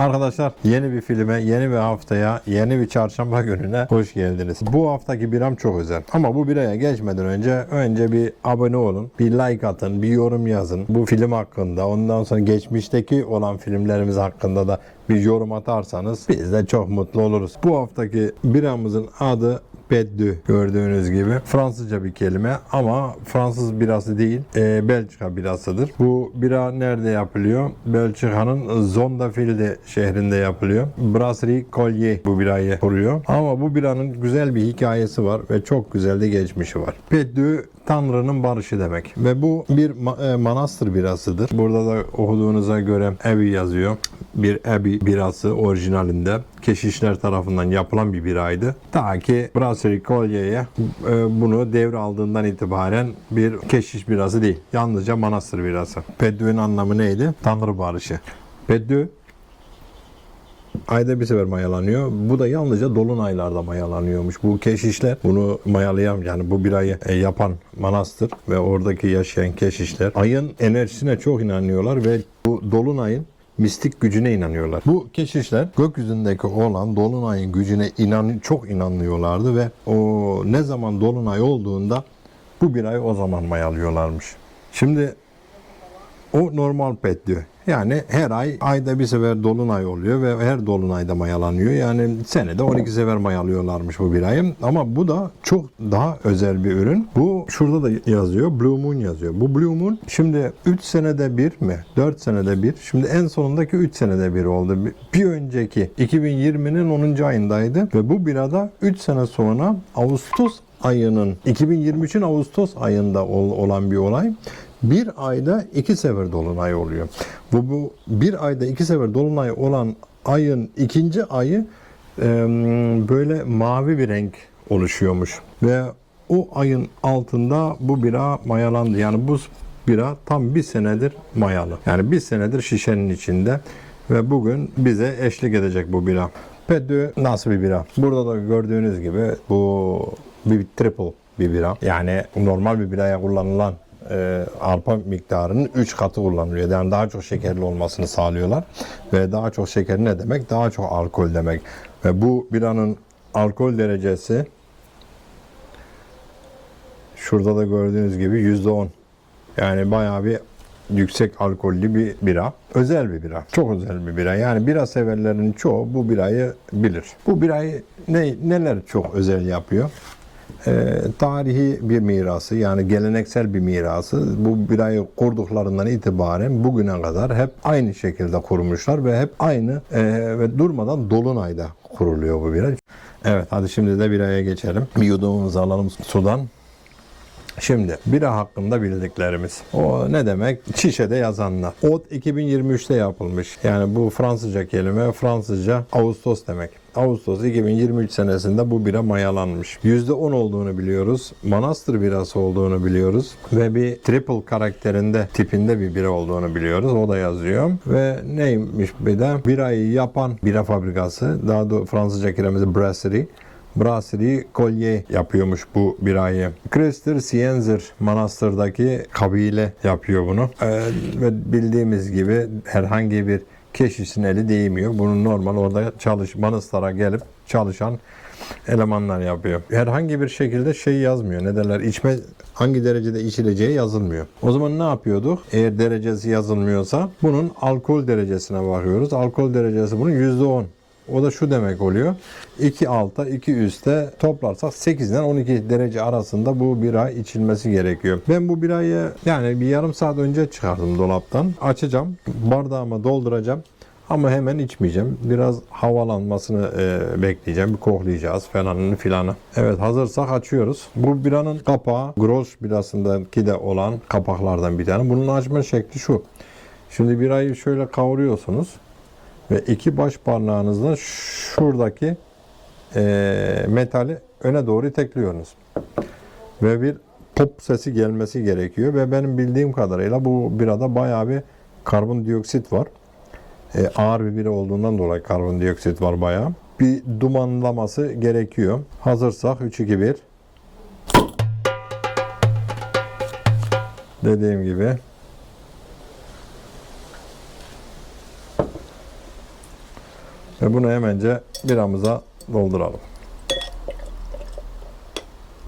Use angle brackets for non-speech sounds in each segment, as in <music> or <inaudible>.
Arkadaşlar yeni bir filme, yeni bir haftaya, yeni bir çarşamba gününe hoş geldiniz. Bu haftaki biram çok özel. Ama bu biraya geçmeden önce önce bir abone olun, bir like atın, bir yorum yazın. Bu film hakkında, ondan sonra geçmişteki olan filmlerimiz hakkında da bir yorum atarsanız biz de çok mutlu oluruz. Bu haftaki biramızın adı Beddü gördüğünüz gibi Fransızca bir kelime ama Fransız birası değil e, Belçika birasıdır. Bu bira nerede yapılıyor? Belçika'nın Zondafilde şehrinde yapılıyor. Brasserie Collier bu birayı kuruyor. Ama bu biranın güzel bir hikayesi var ve çok güzel de geçmişi var. Beddü Tanrı'nın barışı demek. Ve bu bir e, manastır birasıdır. Burada da okuduğunuza göre Ebi yazıyor. Bir Ebi birası orijinalinde keşişler tarafından yapılan bir biraydı. Ta ki Brasserie Collier'ye e, bunu devraldığından itibaren bir keşiş birası değil. Yalnızca manastır birası. Beddü'nün anlamı neydi? Tanrı barışı. Beddü ayda bir sefer mayalanıyor. Bu da yalnızca dolunaylarda mayalanıyormuş. Bu keşişler bunu mayalayan yani bu birayı e, yapan manastır ve oradaki yaşayan keşişler ayın enerjisine çok inanıyorlar ve bu dolunayın mistik gücüne inanıyorlar. Bu keşişler gökyüzündeki olan dolunayın gücüne inan çok inanıyorlardı ve o ne zaman dolunay olduğunda bu birayı o zaman mayalıyorlarmış. Şimdi o normal pet diyor. Yani her ay ayda bir sefer dolunay oluyor ve her dolunayda mayalanıyor. Yani senede 12 sefer mayalıyorlarmış bu birayı. Ama bu da çok daha özel bir ürün. Bu şurada da yazıyor. Blue Moon yazıyor. Bu Blue Moon şimdi 3 senede bir mi? 4 senede bir. Şimdi en sonundaki 3 senede bir oldu. Bir önceki 2020'nin 10. ayındaydı ve bu birada 3 sene sonra Ağustos ayının 2023'ün Ağustos ayında ol- olan bir olay. Bir ayda iki sefer dolunay oluyor. Bu, bu bir ayda iki sefer dolunay olan ayın ikinci ayı e, böyle mavi bir renk oluşuyormuş. Ve o ayın altında bu bira mayalandı. Yani bu bira tam bir senedir mayalı. Yani bir senedir şişenin içinde. Ve bugün bize eşlik edecek bu bira. Pedü nasıl bir bira? Burada da gördüğünüz gibi bu bir triple bir bira. Yani normal bir biraya kullanılan e, arpa miktarının 3 katı kullanılıyor. Yani daha çok şekerli olmasını sağlıyorlar. Ve daha çok şeker ne demek? Daha çok alkol demek. Ve bu biranın alkol derecesi şurada da gördüğünüz gibi %10. Yani bayağı bir yüksek alkollü bir bira. Özel bir bira. Çok özel bir bira. Yani bira severlerin çoğu bu birayı bilir. Bu birayı ne, neler çok özel yapıyor? Ee, tarihi bir mirası yani geleneksel bir mirası. Bu birayı kurduklarından itibaren bugüne kadar hep aynı şekilde kurmuşlar ve hep aynı e, ve durmadan dolunayda kuruluyor bu bira. Evet hadi şimdi de biraya geçelim. Bir yudumumuzu alalım sudan. Şimdi bira hakkında bildiklerimiz. O ne demek? Şişede yazanlar. Ot 2023'te yapılmış. Yani bu Fransızca kelime Fransızca Ağustos demek. Ağustos 2023 senesinde bu bira mayalanmış. %10 olduğunu biliyoruz. Manastır birası olduğunu biliyoruz. Ve bir triple karakterinde tipinde bir bira olduğunu biliyoruz. O da yazıyor. Ve neymiş bir de? Birayı yapan bira fabrikası. Daha doğrusu Fransızca kelimesi brasserie. Brasserie Collier yapıyormuş bu birayı. Christer Sienzer Manastır'daki kabile yapıyor bunu. Ee, ve bildiğimiz gibi herhangi bir keşişin eli değmiyor. Bunu normal orada çalış, Manastır'a gelip çalışan elemanlar yapıyor. Herhangi bir şekilde şey yazmıyor. Ne derler? İçme hangi derecede içileceği yazılmıyor. O zaman ne yapıyorduk? Eğer derecesi yazılmıyorsa bunun alkol derecesine bakıyoruz. Alkol derecesi bunun %10. O da şu demek oluyor. 2 alta 2 üste toplarsak 8'den 12 derece arasında bu bira içilmesi gerekiyor. Ben bu birayı yani bir yarım saat önce çıkardım dolaptan. Açacağım. Bardağıma dolduracağım. Ama hemen içmeyeceğim. Biraz havalanmasını e, bekleyeceğim. Bir koklayacağız falanını filanı. Evet hazırsak açıyoruz. Bu biranın kapağı Gross birasındaki de olan kapaklardan bir tane. Bunun açma şekli şu. Şimdi birayı şöyle kavuruyorsunuz ve iki baş parmağınızla şuradaki eee, metali öne doğru itekliyorsunuz. Ve bir pop sesi gelmesi gerekiyor ve benim bildiğim kadarıyla bu birada bayağı bir karbondioksit var. E, ağır bir bira olduğundan dolayı karbondioksit var bayağı. Bir dumanlaması gerekiyor. Hazırsak 3 2 1 Dediğim gibi Ve bunu hemence biramıza dolduralım.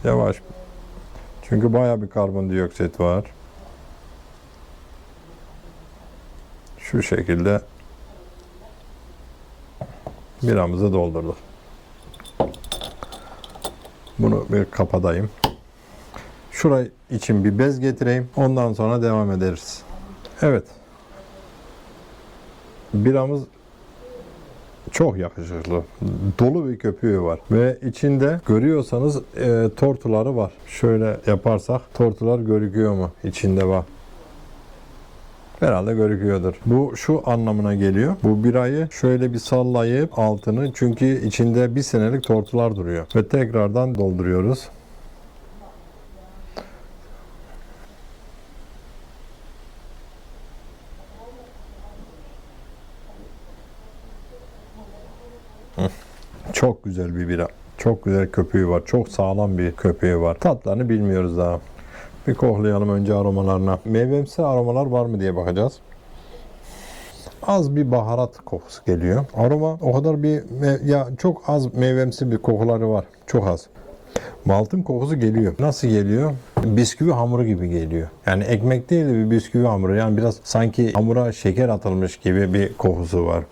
Yavaş. Çünkü baya bir karbondioksit var. Şu şekilde biramızı doldurduk. Bunu bir kapatayım. Şurayı için bir bez getireyim. Ondan sonra devam ederiz. Evet. Biramız çok yakışıklı. Dolu bir köpüğü var. Ve içinde görüyorsanız e, tortuları var. Şöyle yaparsak tortular görüküyor mu? İçinde var. Herhalde görüküyordur. Bu şu anlamına geliyor. Bu birayı şöyle bir sallayıp altını çünkü içinde bir senelik tortular duruyor. Ve tekrardan dolduruyoruz. Çok güzel bir bira. Çok güzel köpüğü var. Çok sağlam bir köpüğü var. Tatlarını bilmiyoruz daha. Bir koklayalım önce aromalarına. Meyvemsi aromalar var mı diye bakacağız. Az bir baharat kokusu geliyor. Aroma o kadar bir ya çok az meyvemsi bir kokuları var. Çok az. Maltın kokusu geliyor. Nasıl geliyor? Bisküvi hamuru gibi geliyor. Yani ekmek değil de bir bisküvi hamuru. Yani biraz sanki hamura şeker atılmış gibi bir kokusu var.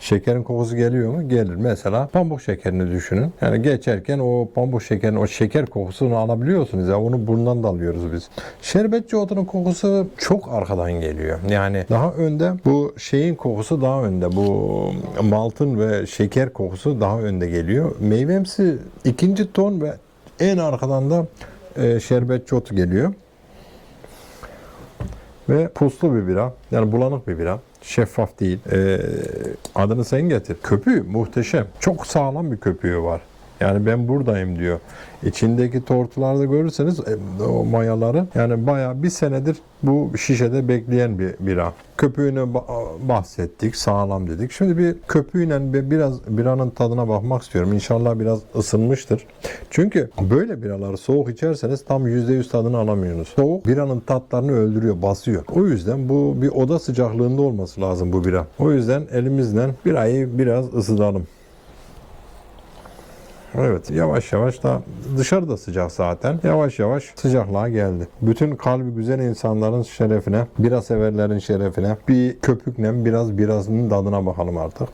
Şekerin kokusu geliyor mu? Gelir. Mesela pamuk şekerini düşünün. Yani geçerken o pamuk şekerin o şeker kokusunu alabiliyorsunuz ya. Onu bundan da alıyoruz biz. Şerbetçi otunun kokusu çok arkadan geliyor. Yani daha önde bu şeyin kokusu daha önde. Bu maltın ve şeker kokusu daha önde geliyor. Meyvemsi ikinci ton ve en arkadan da e, şerbetçi otu geliyor. Ve puslu bir bira. Yani bulanık bir bira. Şeffaf değil. Ee, adını sen getir. Köpüğü muhteşem. Çok sağlam bir köpüğü var. Yani ben buradayım diyor. İçindeki tortularda görürseniz e, o mayaları yani bayağı bir senedir bu şişede bekleyen bir bira. Köpüğünü ba- bahsettik, sağlam dedik. Şimdi bir köpüğüyle bir- biraz biranın tadına bakmak istiyorum. İnşallah biraz ısınmıştır. Çünkü böyle biraları soğuk içerseniz tam %100 tadını alamıyorsunuz. Soğuk biranın tatlarını öldürüyor, basıyor. O yüzden bu bir oda sıcaklığında olması lazım bu bira. O yüzden elimizle birayı biraz ısıtalım. Evet yavaş yavaş da dışarıda sıcak zaten. Yavaş yavaş sıcaklığa geldi. Bütün kalbi güzel insanların şerefine, bira severlerin şerefine bir köpükle biraz birasının tadına bakalım artık.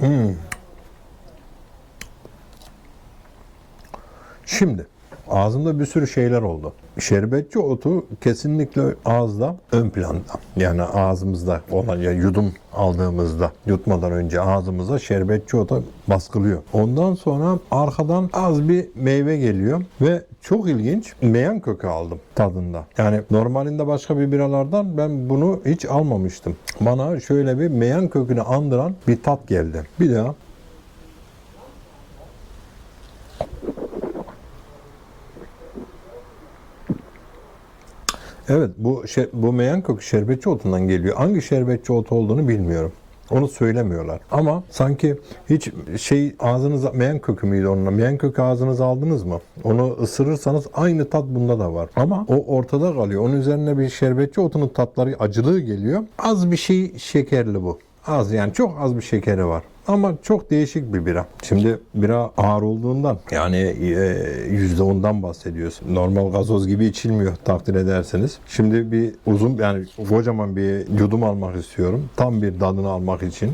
Hmm. Şimdi ağzımda bir sürü şeyler oldu. Şerbetçi otu kesinlikle ağızda ön planda. Yani ağzımızda olan ya yudum aldığımızda yutmadan önce ağzımıza şerbetçi otu baskılıyor. Ondan sonra arkadan az bir meyve geliyor ve çok ilginç meyan kökü aldım tadında. Yani normalinde başka bir biralardan ben bunu hiç almamıştım. Bana şöyle bir meyan kökünü andıran bir tat geldi. Bir daha Evet bu şer, bu meyan kökü şerbetçi otundan geliyor. Hangi şerbetçi otu olduğunu bilmiyorum. Onu söylemiyorlar. Ama sanki hiç şey ağzınıza meyan kökü müydü onunla? Meyan kökü ağzınıza aldınız mı? Onu ısırırsanız aynı tat bunda da var. Ama o ortada kalıyor. Onun üzerine bir şerbetçi otunun tatları acılığı geliyor. Az bir şey şekerli bu. Az yani çok az bir şekeri var. Ama çok değişik bir bira. Şimdi bira ağır olduğundan yani e, yüzde ondan bahsediyoruz. Normal gazoz gibi içilmiyor takdir ederseniz. Şimdi bir uzun yani kocaman bir yudum almak istiyorum. Tam bir tadını almak için.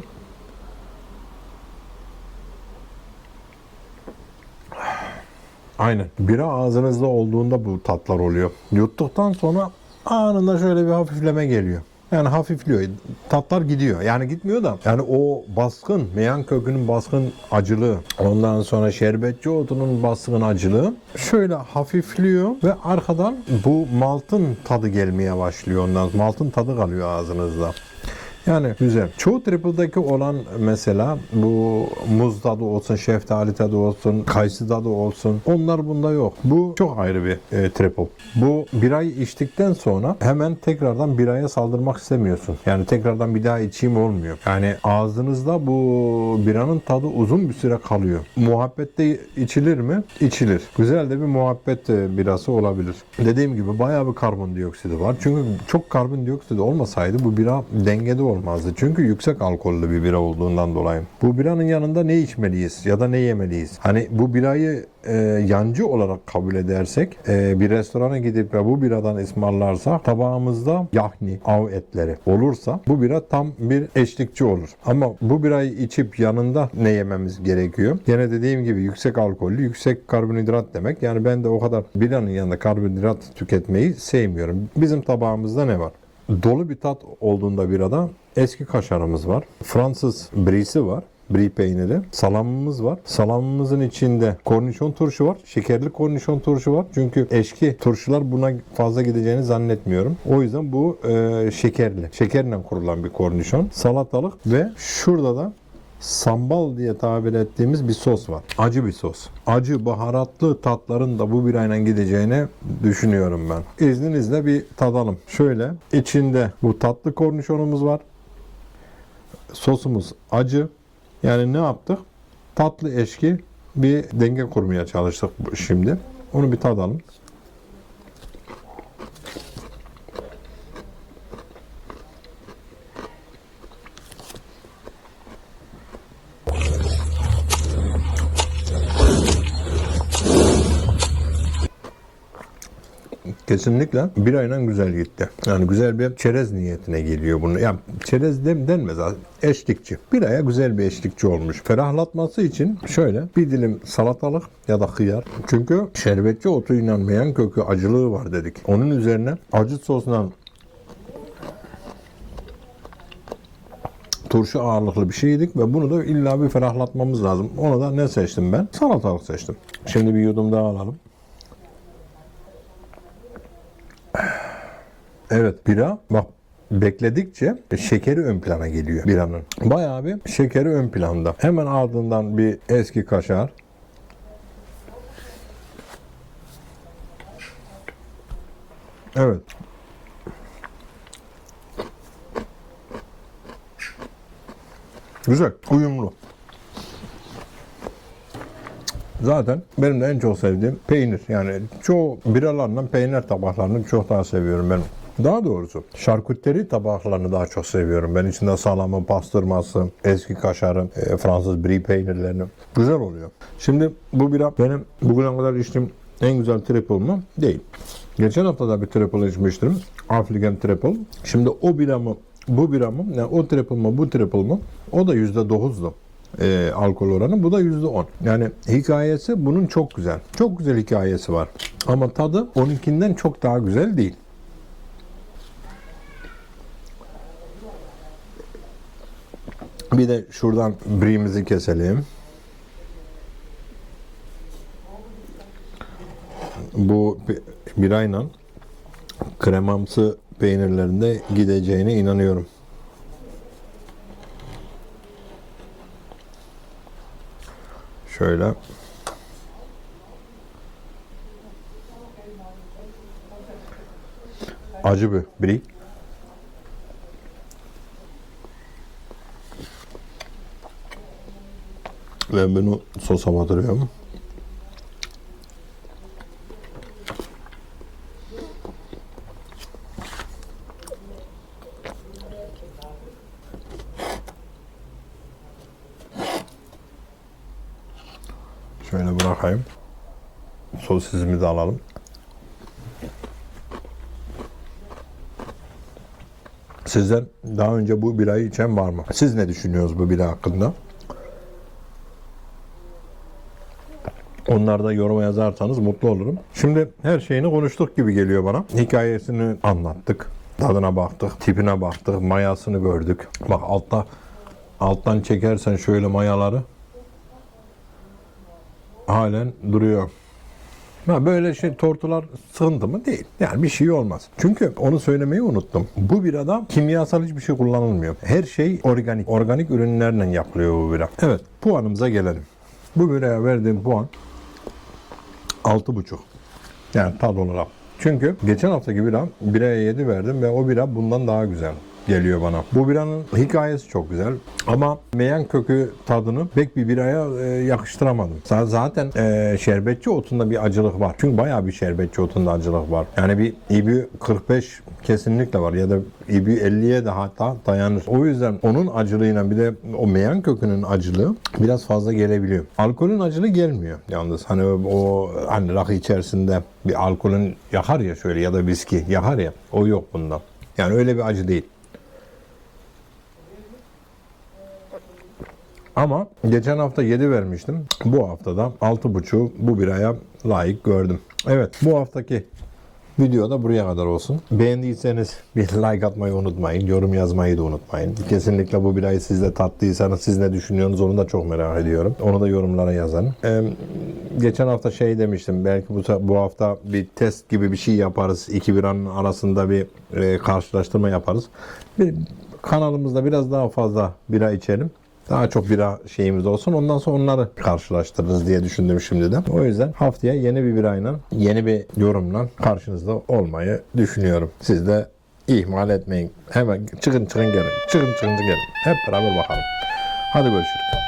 Aynen. Bira ağzınızda olduğunda bu tatlar oluyor. Yuttuktan sonra anında şöyle bir hafifleme geliyor. Yani hafifliyor. Tatlar gidiyor. Yani gitmiyor da. Yani o baskın, meyan kökünün baskın acılığı, ondan sonra şerbetçi otunun baskın acılığı şöyle hafifliyor ve arkadan bu maltın tadı gelmeye başlıyor ondan. Maltın tadı kalıyor ağzınızda. Yani güzel. Çoğu triple'daki olan mesela bu muz tadı olsun, şeftali tadı olsun, kayısı tadı olsun. Onlar bunda yok. Bu çok ayrı bir e, triple. Bu birayı içtikten sonra hemen tekrardan biraya saldırmak istemiyorsun. Yani tekrardan bir daha içeyim olmuyor. Yani ağzınızda bu biranın tadı uzun bir süre kalıyor. Muhabbette içilir mi? İçilir. Güzel de bir muhabbet e, birası olabilir. Dediğim gibi bayağı bir karbondioksidi var. Çünkü çok karbondioksit olmasaydı bu bira dengede olmazdı. Çünkü yüksek alkollü bir bira olduğundan dolayı. Bu biranın yanında ne içmeliyiz ya da ne yemeliyiz? Hani bu birayı e, yancı olarak kabul edersek e, bir restorana gidip ve bu biradan ısmarlarsak tabağımızda yahni, av etleri olursa bu bira tam bir eşlikçi olur. Ama bu birayı içip yanında ne yememiz gerekiyor? Yine dediğim gibi yüksek alkollü, yüksek karbonhidrat demek. Yani ben de o kadar biranın yanında karbonhidrat tüketmeyi sevmiyorum. Bizim tabağımızda ne var? Dolu bir tat olduğunda birada eski kaşarımız var. Fransız brisi var. Brie peyniri. Salamımız var. Salamımızın içinde kornişon turşu var. Şekerli kornişon turşu var. Çünkü eşki turşular buna fazla gideceğini zannetmiyorum. O yüzden bu e, şekerli. Şekerle kurulan bir kornişon. Salatalık ve şurada da sambal diye tabir ettiğimiz bir sos var. Acı bir sos. Acı, baharatlı tatların da bu birayla gideceğini düşünüyorum ben. İzninizle bir tadalım. Şöyle içinde bu tatlı kornişonumuz var. Sosumuz acı. Yani ne yaptık? Tatlı eşki bir denge kurmaya çalıştık şimdi. Onu bir tadalım. Kesinlikle bir ayla güzel gitti. Yani güzel bir çerez niyetine geliyor bunu. Yani çerez dem denmez. Eşlikçi. Bir aya güzel bir eşlikçi olmuş. Ferahlatması için şöyle bir dilim salatalık ya da hıyar. Çünkü şerbetçi otu inanmayan kökü acılığı var dedik. Onun üzerine acı sosla turşu ağırlıklı bir şey yedik ve bunu da illa bir ferahlatmamız lazım. Onu da ne seçtim ben? Salatalık seçtim. Şimdi bir yudum daha alalım. Evet bira bak bekledikçe şekeri ön plana geliyor biranın. Bayağı bir şekeri ön planda. Hemen ardından bir eski kaşar. Evet. Güzel, uyumlu. Zaten benim de en çok sevdiğim peynir. Yani çoğu biralarından peynir tabaklarını çok daha seviyorum ben. Daha doğrusu şarküteri tabaklarını daha çok seviyorum. Ben içinde salamı, pastırması, eski kaşarı, e, Fransız brie peynirlerini. Güzel oluyor. Şimdi bu bira benim bugüne kadar içtiğim en güzel triple mı? Değil. Geçen hafta da bir triple içmiştim. African triple. Şimdi o bira mı, bu bira mı? Yani o triple mı, bu triple mı? O da %9'du e, alkol oranı. Bu da yüzde on. Yani hikayesi bunun çok güzel. Çok güzel hikayesi var. Ama tadı onunkinden çok daha güzel değil. Bir de şuradan briemizi keselim. Bu bi- birayla kremamsı peynirlerinde gideceğine inanıyorum. Şöyle. Acı bir brie. Ve bunu sosa batırıyorum. Şöyle bırakayım. Sosisimizi de alalım. Sizden daha önce bu birayı içen var mı? Siz ne düşünüyorsunuz bu bira hakkında? Onlarda yoruma yazarsanız mutlu olurum. Şimdi her şeyini konuştuk gibi geliyor bana. Hikayesini anlattık. Tadına baktık, tipine baktık, mayasını gördük. Bak altta alttan çekersen şöyle mayaları halen duruyor. Ha böyle şey tortular sıkıntı mı? Değil. Yani bir şey olmaz. Çünkü onu söylemeyi unuttum. Bu birada kimyasal hiçbir şey kullanılmıyor. Her şey organik. Organik ürünlerle yapılıyor bu bira. Evet puanımıza gelelim. Bu biraya verdiğim puan 6,5. Yani tad olarak. Çünkü geçen haftaki bira biraya 7 verdim ve o bira bundan daha güzel geliyor bana. Bu biranın hikayesi çok güzel ama meyan kökü tadını pek bir biraya e, yakıştıramadım. Zaten e, şerbetçi otunda bir acılık var. Çünkü bayağı bir şerbetçi otunda acılık var. Yani bir IBU 45 kesinlikle var ya da IBU 50'ye de hatta dayanır. O yüzden onun acılığıyla bir de o meyan kökünün acılığı biraz fazla gelebiliyor. Alkolün acılığı gelmiyor yalnız. Hani o hani rakı içerisinde bir alkolün yakar ya şöyle ya da viski yakar ya o yok bunda. Yani öyle bir acı değil. Ama geçen hafta 7 vermiştim. Bu haftada 6.5 bu biraya layık gördüm. Evet bu haftaki video da buraya kadar olsun. Beğendiyseniz bir <laughs> like atmayı unutmayın. Yorum yazmayı da unutmayın. Kesinlikle bu birayı siz de tattıysanız siz ne düşünüyorsunuz onu da çok merak ediyorum. Onu da yorumlara yazın. Ee, geçen hafta şey demiştim. Belki bu, bu hafta bir test gibi bir şey yaparız. İki biranın arasında bir e, karşılaştırma yaparız. Bir, kanalımızda biraz daha fazla bira içelim. Daha çok bira şeyimiz olsun. Ondan sonra onları karşılaştırırız diye düşündüm şimdiden. O yüzden haftaya yeni bir birayla, yeni bir yorumla karşınızda olmayı düşünüyorum. Siz de ihmal etmeyin. Hemen çıkın çıkın gelin. Çıkın çıkın gelin. Hep beraber bakalım. Hadi görüşürüz.